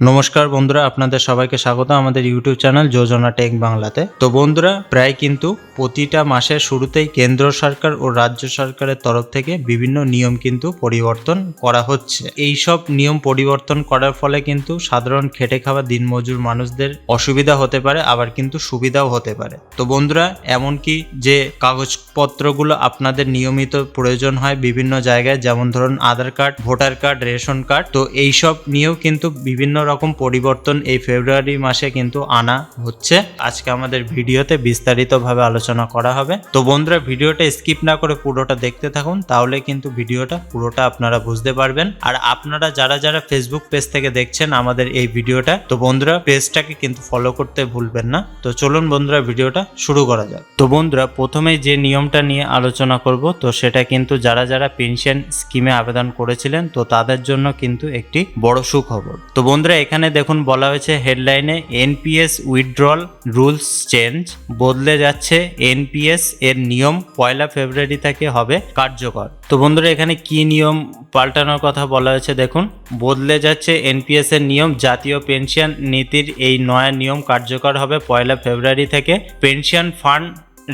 নমস্কার বন্ধুরা, আপনাদের সবাইকে স্বাগত আমাদের ইউটিউব চ্যানেল যোজনা টেক বাংলাতে। তো বন্ধুরা, প্রায় কিন্তু প্রতিটা মাসের শুরুতেই কেন্দ্র সরকার ও রাজ্য সরকারের তরফ থেকে বিভিন্ন নিয়ম কিন্তু পরিবর্তন করা হচ্ছে। এই সব নিয়ম পরিবর্তন করার ফলে কিন্তু সাধারণ খেটে খাওয়া দিনমজুর মানুষদের অসুবিধা হতে পারে, আবার কিন্তু সুবিধাও হতে পারে। তো বন্ধুরা, এমনকি যে কাগজপত্রগুলো আপনাদের নিয়মিত প্রয়োজন হয় বিভিন্ন জায়গায়, যেমন ধরুন Aadhaar card, voter card, ration card, তো এইসব নিয়েও কিন্তু বিভিন্ন রকম পরিবর্তন এই ফেব্রুয়ারি মাসে কিন্তু আনা হচ্ছে। আজকে আমাদের ভিডিওতে বিস্তারিতভাবে আলোচনা করা হবে। তো বন্ধুরা, ভিডিওটা স্কিপ না করে পুরোটা দেখতে থাকুন, তাহলে কিন্তু ভিডিওটা পুরোটা আপনারা বুঝতে পারবেন। আর আপনারা যারা যারা ফেসবুক পেজ থেকে দেখছেন আমাদের এই ভিডিওটা, তো বন্ধুরা পেজটাকে কিন্তু ফলো করতে ভুলবেন না। তো চলুন বন্ধুরা, ভিডিওটা শুরু করা যাক। তো বন্ধুরা প্রথমে যে নিয়মটা নিয়ে আলোচনা করব, তো সেটা কিন্তু যারা যারা পেনশন স্কিমে আবেদন করেছিলেন, তো তাদের জন্য কিন্তু একটি বড় সুখবর। তো বন্ধুরা এখানে দেখুন বলা হয়েছে হেডলাইনে এনপিএস উইথড্রল রুলস চেঞ্জ, বদলে যাচ্ছে এনপিএস এর নিয়ম, পয়লা ফেব্রুয়ারি থেকে হবে কার্যকর। তো বন্ধুরা, এখানে কি নিয়ম পাল্টানোর কথা বলা হয়েছে দেখুন, বদলে যাচ্ছে এনপিএস এর নিয়ম, জাতীয় পেনশন নীতির এই নয়া নিয়ম কার্যকর হবে পয়লা ফেব্রুয়ারি থেকে। Pension fund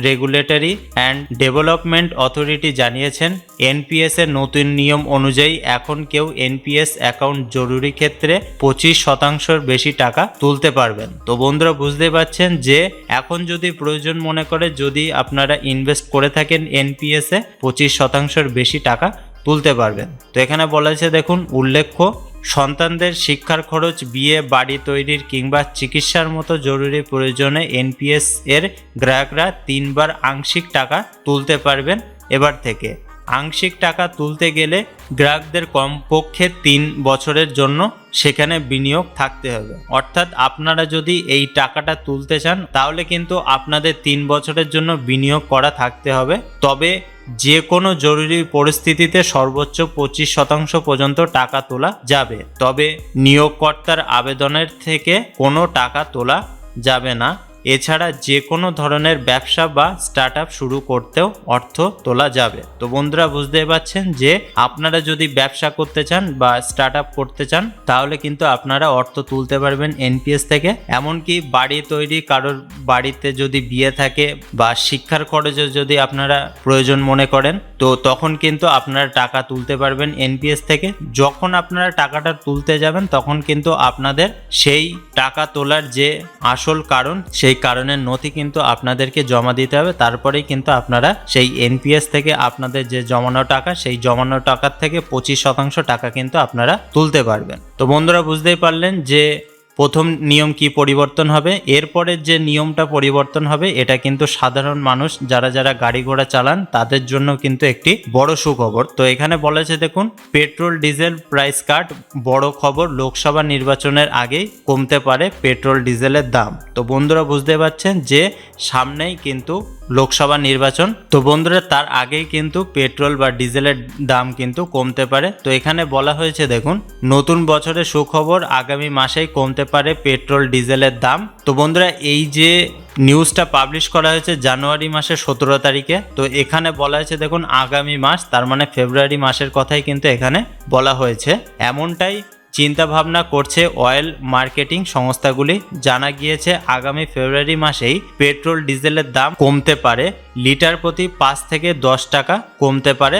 regulatory and development authority জানিয়েছেন এনপিএস এর নতুন নিয়ম অনুযায়ী এখন কেউ এনপিএস অ্যাকাউন্ট জরুরি ক্ষেত্রে পঁচিশ শতাংশের বেশি টাকা তুলতে পারবেন। তো বন্ধুরা, বুঝতে পারছেন যে এখন যদি প্রয়োজন মনে করে যদি আপনারা ইনভেস্ট করে থাকেন এনপিএস পঁচিশ শতাংশের বেশি টাকা তুলতে পারবেন। তো এখানে বলা হয়েছে, দেখুন, উল্লেখ্য সন্তানদের শিক্ষার খরচ, বিয়ে, বাড়ি তৈরির কিংবা চিকিৎসার মতো জরুরি প্রয়োজনে এনপিএস এর গ্রাহকরা তিনবার আংশিক টাকা তুলতে পারবেন এবার থেকে। আংশিক টাকা তুলতে গেলে গ্রাহকদের কমপক্ষে তিন বছরের জন্য সেখানে বিনিয়োগ থাকতে হবে। অর্থাৎ আপনারা যদি এই টাকাটা তুলতে চান, তাহলে কিন্তু আপনাদের তিন বছরের জন্য বিনিয়োগ করা থাকতে হবে। তবে যে কোনো জরুরি পরিস্থিতিতে সর্বোচ্চ পঁচিশ শতাংশ পর্যন্ত টাকা তোলা যাবে। তবে নিয়োগকর্তার আবেদনের থেকে কোনো টাকা তোলা যাবে না। এছাড়া যে কোনো ধরনের ব্যবসা বা স্টার্ট শুরু করতেও অর্থ তোলা যাবে। তো বন্ধুরা বুঝতে পারছেন যে আপনারা যদি ব্যবসা করতে চান বা স্টার্ট করতে চান, তাহলে কিন্তু আপনারা অর্থ তুলতে পারবেন এনপিএস থেকে। এমনকি বাড়ি তৈরি কারোর বাড়িতে যদি বিয়ে থাকে বা শিক্ষার খরচে যদি আপনারা প্রয়োজন মনে করেন, তো তখন কিন্তু আপনারা টাকা তুলতে পারবেন এনপিএস থেকে। যখন আপনারা টাকাটা তুলতে যাবেন, তখন কিন্তু আপনাদের সেই টাকা তোলার যে আসল কারণ, সেই কারণের নথি কিন্তু আপনাদেরকে জমা দিতে হবে। তারপরেই কিন্তু আপনারা সেই এনপিএস থেকে আপনাদের যে জমানো টাকা, সেই জমানো টাকার থেকে পঁচিশ শতাংশ টাকা কিন্তু আপনারা তুলতে পারবেন। তো বন্ধুরা বুঝতেই পারলেন যে প্রথম নিয়ম কি পরিবর্তন হবে? এরপরের যে নিয়মটা পরিবর্তন হবে, এটা কিন্তু সাধারণ মানুষ যারা যারা গাড়ি ঘোড়া চালান, তাদের জন্য কিন্তু একটি বড় সুখবর। তো এখানে বলেছে দেখুন, পেট্রোল, ডিজেল প্রাইস কাট বড় খবর, লোকসভা নির্বাচনের আগেই কমতে পারে পেট্রোল, ডিজেলের দাম। তো বন্ধুরা বুঝতে পারছেন যে সামনেই কিন্তু লোকসভা নির্বাচন। তো বন্ধুরা, তার আগেই কিন্তু পেট্রোল বা ডিজেলের দাম কিন্তু কমতে পারে। তো এখানে বলা হয়েছে দেখুন, নতুন বছরের সুখবর আগামী মাসেই কমতে পারে পেট্রোল, ডিজেলের দাম। তো বন্ধুরা, এই যে নিউজটা পাবলিশ করা হয়েছে জানুয়ারি মাসের সতেরো তারিখে, তো এখানে বলা হয়েছে, দেখুন, আগামী মাস, তার মানে ফেব্রুয়ারি মাসের কথাই কিন্তু এখানে বলা হয়েছে। এমনটাই চিন্তা ভাবনা করছে অয়েল মার্কেটিং সংস্থাগুলি। জানা গিয়েছে, আগামী ফেব্রুয়ারি মাসেই পেট্রোল, ডিজেলের দাম কমতে পারে, লিটার প্রতি পাঁচ থেকে দশ টাকা কমতে পারে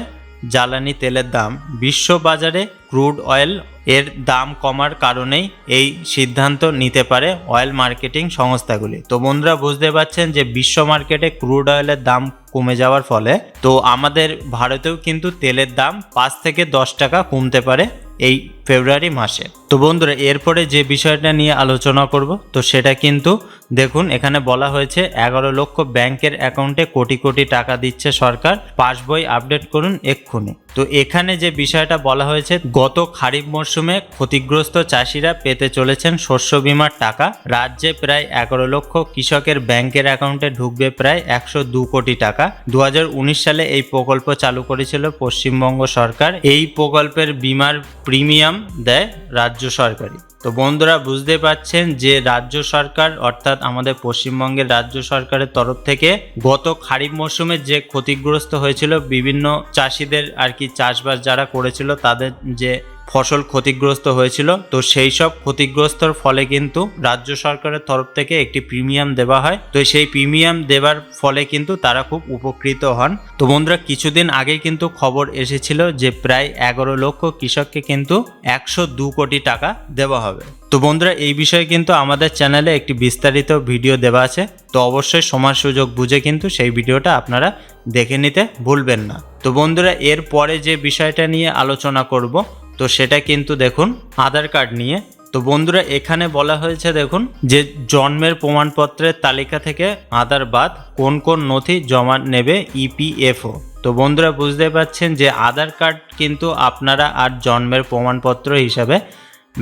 জ্বালানি তেলের দাম। বিশ্ব বাজারে ক্রুড অয়েল এর দাম কমার কারণেই এই সিদ্ধান্ত নিতে পারে অয়েল মার্কেটিং সংস্থাগুলি। তো বন্ধুরা, বুঝতে পারছেন যে বিশ্ব মার্কেটে ক্রুড অয়েলের দাম কমে যাওয়ার ফলে, তো আমাদের ভারতেও কিন্তু তেলের দাম পাঁচ থেকে দশ টাকা কমতে পারে এই ফেব্রুয়ারি মাসে। তো বন্ধুরা, এরপরে যে বিষয়টা নিয়ে আলোচনা করব, তো সেটা কিন্তু দেখুন, এখানে বলা হয়েছে এগারো লক্ষ ব্যাংকের অ্যাকাউন্টে কোটি কোটি টাকা দিচ্ছে সরকার। পাসবই আপডেট করুন এক্ষুনি। তো এখানে যে বিষয়টা বলা হয়েছে, গত খারিফ মরশুমে ক্ষতিগ্রস্ত চাষিরা পেতে চলেছেন শস্য বিমার টাকা। রাজ্যে প্রায় এগারো লক্ষ কৃষকের ব্যাংকের অ্যাকাউন্টে ঢুকবে প্রায় একশো দু কোটি টাকা। দু হাজার উনিশ সালে এই প্রকল্প চালু করেছিল পশ্চিমবঙ্গ সরকার। এই প্রকল্পের বিমার প্রিমিয়াম দেয় রাজ্য সরকারই। তো বন্ধুরা বুঝতে পাচ্ছেন যে রাজ্য সরকার অর্থাৎ আমাদের পশ্চিমবঙ্গের রাজ্য সরকারের তরফ থেকে গত খারিফ মরশুমে যে ক্ষতিগ্রস্ত হয়েছিল বিভিন্ন চাষিদের আর কি চাষবাস যারা করেছিল তাদের যে ফসল ক্ষতিগ্রস্ত হয়েছিল, তো সেই সব ক্ষতিগ্রস্তর ফলে কিন্তু রাজ্য সরকারের তরফ থেকে একটি প্রিমিয়াম দেওয়া হয়। তো সেই প্রিমিয়াম দেওয়ার ফলে কিন্তু তারা খুব উপকৃত হন। তো বন্ধুরা, কিছুদিন আগে কিন্তু খবর এসেছিল যে প্রায় এগারো লক্ষ কৃষককে কিন্তু একশো দু কোটি টাকা দেওয়া হবে। তো বন্ধুরা, এই বিষয়ে কিন্তু আমাদের চ্যানেলে একটি বিস্তারিত ভিডিও দেওয়া আছে। তো অবশ্যই সময় সুযোগ বুঝে কিন্তু সেই ভিডিওটা আপনারা দেখে নিতে ভুলবেন না। তো বন্ধুরা এর পরে যে বিষয়টা নিয়ে আলোচনা করব তো সেটা কিন্তু দেখুন, আধার কার্ড নিয়ে। তো বন্ধুরা, এখানে বলা হয়েছে দেখুন, যে জন্মের প্রমাণপত্রের তালিকা থেকে আধার বাদ কোন কোন নথি জমা নেবে ইপিএফও তো বন্ধুরা, বুঝতে পারছেন যে আধার কার্ড কিন্তু আপনারা আর জন্মের প্রমাণপত্র হিসাবে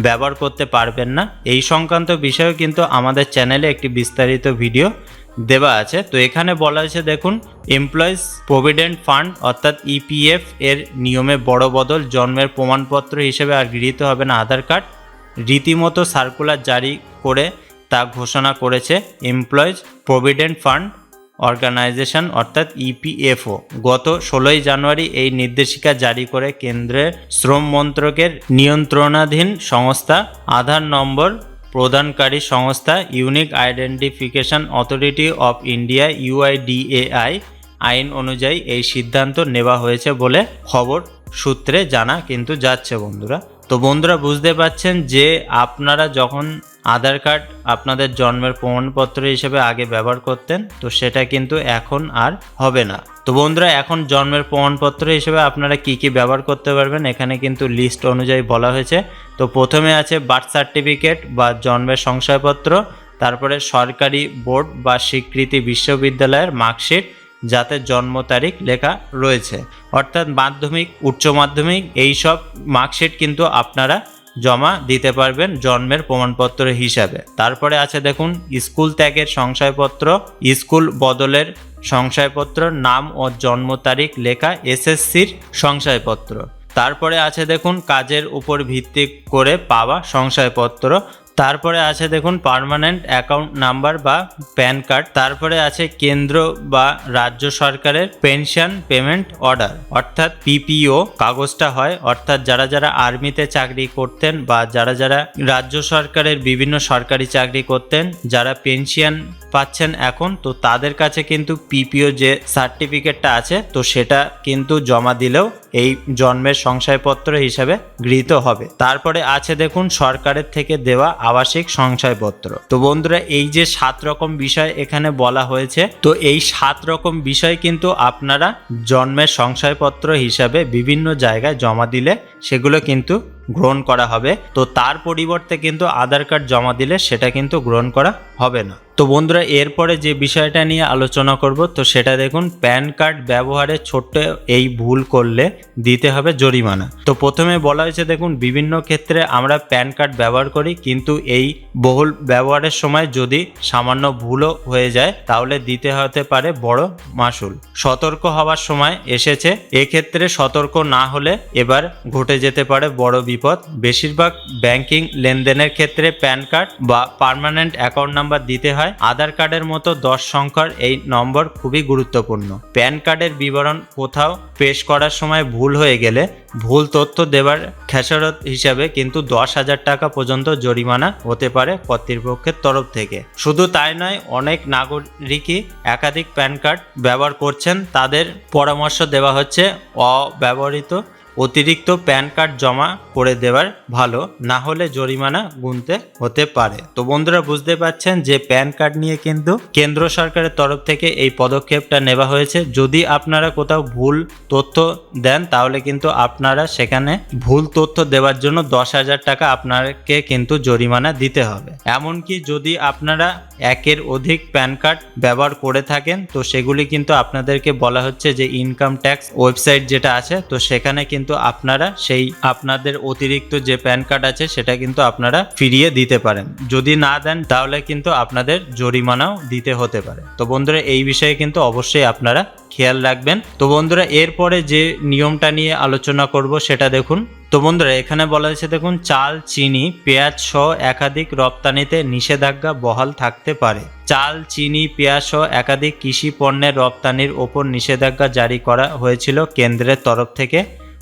ব্যবহার করতে পারবেন না। এই সংক্রান্ত বিষয়েও কিন্তু আমাদের চ্যানেলে একটি বিস্তারিত ভিডিও দেওয়া আছে। তো এখানে বলা হয়েছে, দেখুন এমপ্লয়িজ প্রভিডেন্ট ফান্ড অর্থাৎ ইপিএফ এর নিয়মে বড় বদল জন্মের প্রমাণপত্র হিসেবে আর গৃহীত হবে না আধার কার্ড। রীতিমতো সার্কুলার জারি করে তা ঘোষণা করেছে এমপ্লয়িজ প্রভিডেন্ট ফান্ড অর্গানাইজেশন অর্থাৎ ইপিএফও গত ষোলোই জানুয়ারি এই নির্দেশিকা জারি করে কেন্দ্রের শ্রম মন্ত্রকের নিয়ন্ত্রণাধীন সংস্থা, আধার নম্বর প্রদানকারী সংস্থা unique identification authority of India, UIDAI, আইন অনুযায়ী এই সিদ্ধান্ত নেওয়া হয়েছে বলে খবর সূত্রে জানা কিন্তু যাচ্ছে বন্ধুরা। তো বন্ধুরা বুঝতে পারছেন যে আপনারা যখন আধার কার্ড আপনাদের জন্মের প্রমাণপত্র হিসেবে আগে ব্যবহার করতেন, তো সেটা কিন্তু এখন আর হবে না। তো বন্ধুরা, এখন জন্মের প্রমাণপত্র হিসেবে আপনারা কি কি ব্যবহার করতে পারবেন, এখানে কিন্তু লিস্ট অনুযায়ী বলা হয়েছে। তো প্রথমে আছে বার্থ সার্টিফিকেট বা জন্মের সংশয়পত্র, তারপরে সরকারি বোর্ড বা স্বীকৃতি বিশ্ববিদ্যালয়ের মার্কশিট যাতে জন্ম তারিখ লেখা রয়েছে। অর্থাৎ মাধ্যমিক, উচ্চ মাধ্যমিক এইসব মার্কশিট কিন্তু আপনারা জমা দিতে পারবেন জন্মের প্রমাণপত্র হিসাবে। তারপরে আছে দেখুন, স্কুল ত্যাগের সংশয়পত্র, স্কুল বদলের সংশয়পত্র, নাম ও জন্ম তারিখ লেখা এসএসসির সংশয়পত্র। তারপরে আছে দেখুন, কাজের উপর ভিত্তি করে পাওয়া সংশয়পত্র তারপরে আছে দেখুন পার্মানেন্ট অ্যাকাউন্ট নাম্বার বা প্যান কার্ড তারপরে আছে কেন্দ্র বা রাজ্য সরকারের পেনশন পেমেন্ট অর্ডার অর্থাৎ পিপিও কাগজটা হয়। অর্থাৎ যারা যারা আর্মিতে চাকরি করতেন বা যারা যারা রাজ্য সরকারের বিভিন্ন সরকারি চাকরি করতেন, যারা পেনশন পাচ্ছেন এখন, তো তাদের কাছে কিন্তু পিপিও যে সার্টিফিকেটটা আছে, তো সেটা কিন্তু জমা দিলেও এই জন্মের সংশয়পত্র হিসাবে গৃহীত হবে। তারপরে আছে দেখুন সরকারের থেকে দেওয়া আবাসিক সংশয়পত্র। তো বন্ধুরা, এই যে সাত রকম বিষয় এখানে বলা হয়েছে, তো এই সাত রকম বিষয় কিন্তু আপনারা জন্মের সংশয়পত্র হিসাবে বিভিন্ন জায়গায় জমা দিলে সেগুলো কিন্তু গ্রহণ করা হবে। তো তার পরিবর্তে কিন্তু আধার কার্ড জমা দিলে সেটা কিন্তু গ্রহণ করা হবে না। তো বন্ধুরা, এরপরে যে বিষয়টা নিয়ে আলোচনা করব, তো সেটা দেখুন, প্যান কার্ড ব্যবহারে ছোট্ট এই ভুল করলে দিতে হবে জরিমানা। তো প্রথমে বলা হয়েছে, দেখুন, বিভিন্ন ক্ষেত্রে আমরা প্যান কার্ড ব্যবহার করি, কিন্তু এই বহুল ব্যবহারের সময় যদি সামান্য ভুলও হয়ে যায়, তাহলে দিতে হতে পারে বড় মাসুল। সতর্ক হওয়ার সময় এসেছে। এক্ষেত্রে সতর্ক না হলে এবার ঘটে যেতে পারে বড় বিপদ। বেশিরভাগ ব্যাংকিং লেনদেনের ক্ষেত্রে প্যান কার্ড বা পার্মানেন্ট অ্যাকাউন্ট নাম্বার দিতে হয়। আধার কার্ডের মতো দশ সংখ্যার এই নম্বর খুবই গুরুত্বপূর্ণ। প্যান কার্ডের বিবরণ কোথাও পেশ করার সময় ভুল হয়ে গেলে ভুল তথ্য দেওয়ার খেসারত হিসাবে কিন্তু দশ হাজার টাকা পর্যন্ত জরিমানা হতে পারে কর্তৃপক্ষের তরফ থেকে। শুধু তাই নয়, অনেক নাগরিকই একাধিক প্যান কার্ড ব্যবহার করছেন। তাদের পরামর্শ দেওয়া হচ্ছে, অব্যবহৃত অতিরিক্ত প্যান কার্ড জমা করে দেওয়ার ভালো, না হলে জরিমানা গুনতে হতে পারে। তো বন্ধুরা, বুঝতে পারছেন যে প্যান কার্ড নিয়ে কিন্তু কেন্দ্র সরকারের তরফ থেকে এই পদক্ষেপটা নেওয়া হয়েছে। যদি আপনারা কোথাও ভুল তথ্য দেন, তাহলে কিন্তু আপনারা সেখানে ভুল তথ্য দেওয়ার জন্য দশ হাজার টাকা আপনাকে কিন্তু জরিমানা দিতে হবে। এমনকি যদি আপনারা একের অধিক প্যান কার্ড ব্যবহার করে থাকেন, তো সেগুলি কিন্তু আপনাদেরকে বলা হচ্ছে যে ইনকাম ট্যাক্স ওয়েবসাইট যেটা আছে, তো সেখানে কিন্তু আপনারা সেই আপনাদের অতিরিক্ত যে প্যান কার্ড আছে, সেটা কিন্তু আপনারা ফিরিয়ে দিতে পারেন। যদি না দেন, তাহলে কিন্তু আপনাদের জরিমানাও দিতে হতে পারে। তো বন্ধুরা, এই বিষয়ে কিন্তু অবশ্যই আপনারা খেয়াল রাখবেন। তো বন্ধুরা, এরপরে যে নিয়মটা নিয়ে আলোচনা করব, সেটা দেখুন। তো বন্ধুরা, এখানে বলা হয়েছে, দেখুন, চাল, চিনি, পেঁয়াজ সহ একাধিক রপ্তানিতে নিষেধাজ্ঞা বহাল থাকতে পারে। চাল, চিনি, পেঁয়াজ সহ একাধিক কৃষি পণ্যের রপ্তানির ওপর নিষেধাজ্ঞা জারি করা হয়েছিল কেন্দ্রের তরফ থেকে।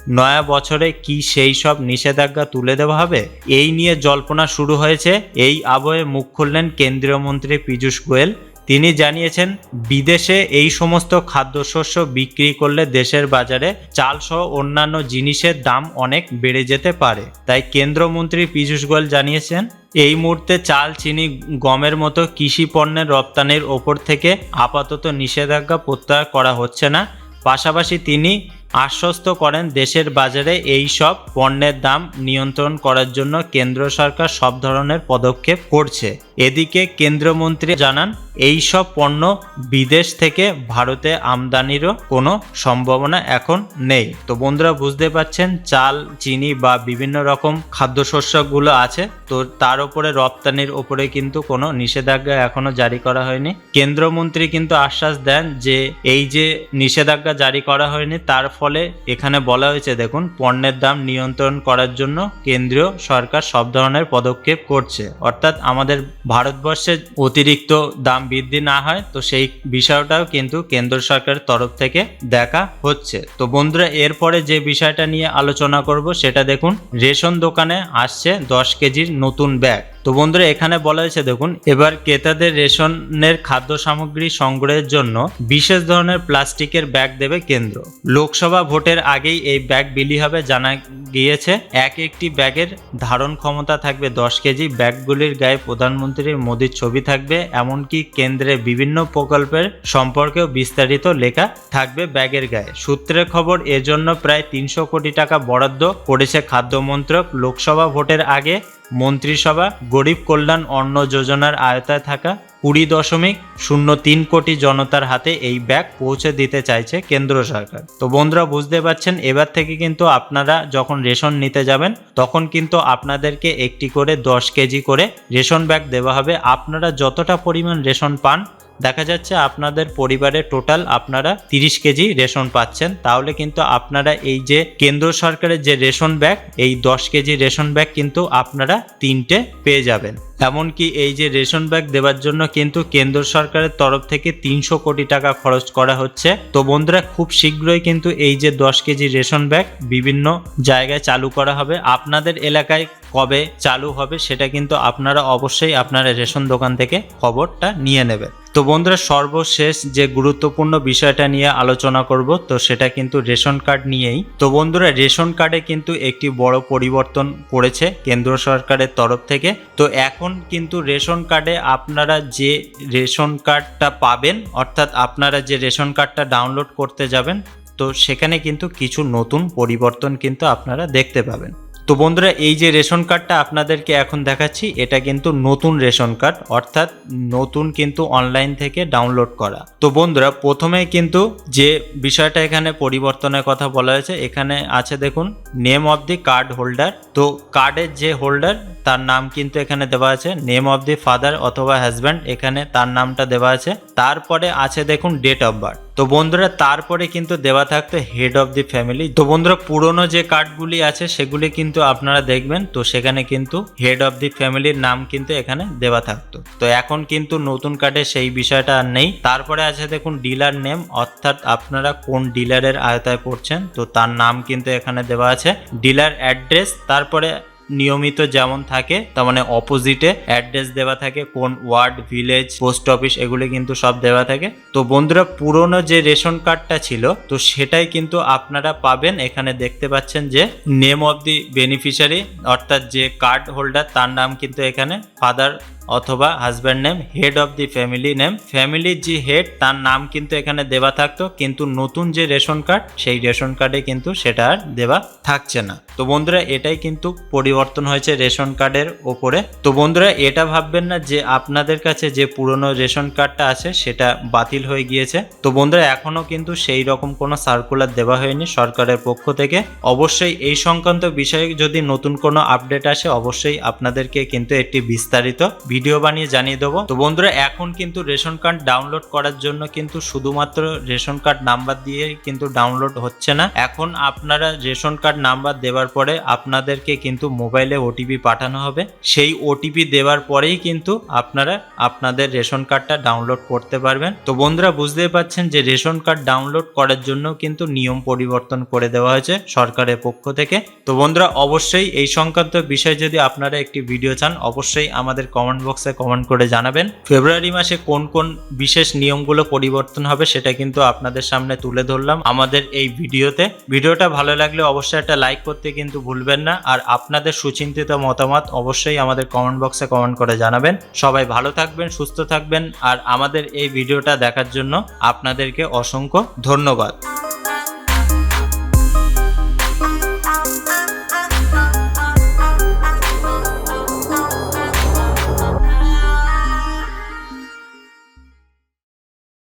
নয়া বছরে কি সেই সব নিষেধাজ্ঞা তুলে দেওয়া হবে? এই নিয়ে জল্পনা শুরু হয়েছে। এই আবহে মুখ খুললেন কেন্দ্রীয় মন্ত্রী পীযূষ গোয়েল। তিনি জানিয়েছেন, বিদেশে এই সমস্ত খাদ্যশস্য বিক্রি করলে দেশের বাজারে চাল সহ অন্যান্য জিনিসের দাম অনেক বেড়ে যেতে পারে। তাই কেন্দ্রমন্ত্রী পীযূষ গোয়েল জানিয়েছেন, এই মুহূর্তে চাল, চিনি, গমের মতো কৃষি পণ্যের রপ্তানির ওপর থেকে আপাতত নিষেধাজ্ঞা প্রত্যাহার করা হচ্ছে না। পাশাপাশি তিনি আশ্বস্ত করেন দেশের বাজারে এই সব পণ্যের দাম নিয়ন্ত্রণ করার জন্য কেন্দ্র সরকার সব ধরনের পদক্ষেপ করছে। এদিকে কেন্দ্রমন্ত্রী জানান, এই সব পণ্য বিদেশ থেকে ভারতে আমদানিরও কোনো সম্ভাবনা এখন নেই। তো বন্ধুরা, বুঝতে পারছেন, চাল, চিনি বা বিভিন্ন রকম খাদ্যশস্যগুলো আছে, তো তার উপরে রপ্তানির উপরে কিন্তু কোনো নিষেধাজ্ঞা এখনও জারি করা হয়নি। কেন্দ্রমন্ত্রী কিন্তু আশ্বাস দেন যে, এই যে নিষেধাজ্ঞা জারি করা হয়নি, তার ফলে এখানে বলা হয়েছে, দেখুন, পণ্যের দাম নিয়ন্ত্রণ করার জন্য কেন্দ্রীয় সরকার সব ধরনের পদক্ষেপ করছে। অর্থাৎ আমাদের ভারতবর্ষে অতিরিক্ত দাম বৃদ্ধি না হয়, তো সেই বিষয়টাও কিন্তু কেন্দ্র সরকারের তরফ থেকে দেখা হচ্ছে। তো বন্ধুরা, এরপরে যে বিষয়টা নিয়ে আলোচনা করব, সেটা দেখুন, রেশন দোকানে আসছে দশ কেজির নতুন ব্যাগ। তো বন্ধুরা, এখানে বলা হয়েছে, দেখুন, এবার ক্রেতাদের রেশনের খাদ্য সামগ্রী সংগ্রহের জন্য বিশেষ ধরনের প্লাস্টিকের ব্যাগ দেবে কেন্দ্র। লোকসভা ভোটের আগেই এই ব্যাগ বিলি হবে, জানা গিয়েছে, এক একটি ব্যাগের ধারণ ক্ষমতা থাকবে দশ কেজি, ব্যাগগুলির গায়ে প্রধানমন্ত্রীর মোদীর ছবি থাকবে, এমনকি কেন্দ্রে বিভিন্ন প্রকল্পের সম্পর্কেও বিস্তারিত লেখা থাকবে ব্যাগের গায়ে। সূত্রের খবর এজন্য প্রায় তিনশো কোটি টাকা বরাদ্দ করেছে খাদ্য মন্ত্রক। লোকসভা ভোটের আগে মন্ত্রিসভা, গরিব কল্যাণ অন্ন যোজনার আয়তায় থাকা কুড়ি দশমিক শূন্য তিন কোটি জনতার হাতে এই ব্যাগ পৌঁছে দিতে চাইছে কেন্দ্র সরকার। তো বন্ধুরা, বুঝতে পারছেন? এবার থেকে কিন্তু আপনারা যখন রেশন নিতে যাবেন, তখন কিন্তু আপনাদেরকে একটি করে দশ কেজি করে রেশন ব্যাগ দেওয়া হবে। আপনারা যতটা পরিমাণ রেশন পান দেখা যাচ্ছে আপনাদের পরিবারে টোটাল আপনারা তিরিশ কেজি রেশন পাচ্ছেন। তাহলে কিন্তু আপনারা এই যে কেন্দ্র সরকারের যে রেশন ব্যাগ, এই দশ কেজি রেশন ব্যাগ কিন্তু আপনারা তিনটে পেয়ে যাবেন। এমনকি এই যে রেশন ব্যাগ দেওয়ার জন্য কিন্তু কেন্দ্র সরকারের তরফ থেকে তিনশো কোটি টাকা খরচ করা হচ্ছে। তো বন্ধুরা, খুব শীঘ্রই কিন্তু এই যে দশ কেজি রেশন ব্যাগ বিভিন্ন জায়গায় চালু করা হবে। আপনাদের এলাকায় কবে চালু হবে সেটা কিন্তু আপনারা অবশ্যই আপনারা রেশন দোকান থেকে খবরটা নিয়ে নেবেন। তো বন্ধুরা, সর্বশেষ যে গুরুত্বপূর্ণ বিষয়টা নিয়ে আলোচনা করব, তো সেটা কিন্তু রেশন কার্ড নিয়েই। তো বন্ধুরা, রেশন কার্ডে কিন্তু একটি বড় পরিবর্তন করেছে কেন্দ্র সরকারের তরফ থেকে। তো এখন কিন্তু রেশন কার্ডে আপনারা যে রেশন কার্ডটা পাবেন, অর্থাৎ আপনারা যে রেশন কার্ডটা ডাউনলোড করতে যাবেন, তো সেখানে কিন্তু কিছু নতুন পরিবর্তন কিন্তু আপনারা দেখতে পাবেন। তো বন্ধুরা, এই যে রেশন কার্ডটা আপনাদেরকে এখন দেখাচ্ছি, এটা কিন্তু নতুন রেশন কার্ড, অর্থাৎ নতুন কিন্তু অনলাইন থেকে ডাউনলোড করা। তো বন্ধুরা, প্রথমে কিন্তু যে বিষয়টা এখানে পরিবর্তনের কথা বলা হয়েছে, এখানে আছে দেখুন name of the card holder তো কার্ডের যে হোল্ডার তার নাম কিন্তু এখানে দেওয়া আছে নেম অফ দি ফাদার অথবা হাজব্যান্ড এখানে তার নামটা দেওয়া আছে। তারপরে আছে দেখুন ডেট অফ বার্থ তো বন্ধুরা, তারপরে কিন্তু দেওয়া থাকতো হেড অফ দি ফ্যামিলি তো বন্ধুরা, পুরনো যে কার্ডগুলি আছে, সেগুলি কিন্তু আপনারা দেখবেন। তো সেখানে কিন্তু হেড অফ দি ফ্যামিলির নাম কিন্তু এখানে দেওয়া থাকতো। তো এখন কিন্তু নতুন কার্ডে সেই বিষয়টা আর নেই। তারপরে আছে দেখুন ডিলার নেম অর্থাৎ আপনারা কোন ডিলারের আয়তায় পড়ছেন। তো তার নাম কিন্তু এখানে দেওয়া আছে। ডিলার অ্যাড্রেস তারপরে নিয়মিত যেমন থাকে, তার মানে অপোজিটে অ্যাড্রেস দেওয়া থাকে, কোন ওয়ার্ড ভিলেজ পোস্ট অফিস এগুলি কিন্তু সব দেওয়া থাকে। তো বন্ধুরা, পুরনো যে রেশন কার্ডটা ছিল, তো সেটাই কিন্তু আপনারা পাবেন। এখানে দেখতে পাচ্ছেন যে নেম অফ দি বেনিফিশিয়ারি অর্থাৎ যে কার্ড হোল্ডার তার নাম কিন্তু এখানে ফাদার অথবা husband name head of the family name ফ্যামিলির যে হেড তার নাম কিন্তু এখানে দেওয়া থাকতো, কিন্তু নতুন যে রেশন কার্ড সেই রেশন কার্ডে কিন্তু সেটা আর দেওয়া থাকছে না। তো বন্ধুরা, এটাই কিন্তু পরিবর্তন হয়েছে রেশন কার্ডের ওপরে। তো বন্ধুরা, এটা ভাববেন না যে আপনাদের কাছে যে পুরনো রেশন কার্ডটা আছে, সেটা বাতিল হয়ে গিয়েছে। তো বন্ধুরা এখনও কিন্তু সেই রকম কোনো সার্কুলার দেওয়া হয়নি সরকারের পক্ষ থেকে। অবশ্যই এই সংক্রান্ত বিষয়ে যদি নতুন কোনো আপডেট আসে, অবশ্যই আপনাদেরকে কিন্তু একটি বিস্তারিত ভিডিও বানিয়ে জানিয়ে দেবো। তো বন্ধুরা, এখন কিন্তু রেশন কার্ড ডাউনলোড করার জন্য কিন্তু শুধুমাত্র রেশন কার্ড নাম্বার দিয়ে কিন্তু ডাউনলোড হচ্ছে না। এখন আপনারা রেশন কার্ড নাম্বার দেওয়ার পরে আপনাদেরকে কিন্তু মোবাইলে ওটিপি পাঠানো হবে। সেই ওটিপি দেওয়ার পরেই কিন্তু আপনারা আপনাদের রেশন কার্ডটা ডাউনলোড করতে পারবেন। তো বন্ধুরা, বুঝতেই পাচ্ছেন যে রেশন কার্ড ডাউনলোড করার জন্য কিন্তু নিয়ম পরিবর্তন করে দেওয়া হয়েছে সরকারের পক্ষ থেকে। তো বন্ধুরা, অবশ্যই এই সংক্রান্ত বিষয়ে যদি আপনারা একটি ভিডিও চান, অবশ্যই আমাদের কমেন্ট বক্সে কমেন্ট করে জানাবেন। ফেব্রুয়ারি মাসে কোন কোন বিশেষ নিয়মগুলো পরিবর্তন হবে সেটা কিন্তু আপনাদের সামনে তুলে ধরলাম আমাদের এই ভিডিওতে। ভিডিওটা ভালো লাগলে অবশ্যই একটা লাইক করতে কিন্তু ভুলবেন না। আর আপনাদের সুচিন্তিত মতামত অবশ্যই আমাদের কমেন্ট বক্সে কমেন্ট করে জানাবেন। সবাই ভালো থাকবেন, সুস্থ থাকবেন। আর আমাদের এই ভিডিওটা দেখার জন্য আপনাদেরকে অসংখ্য ধন্যবাদ।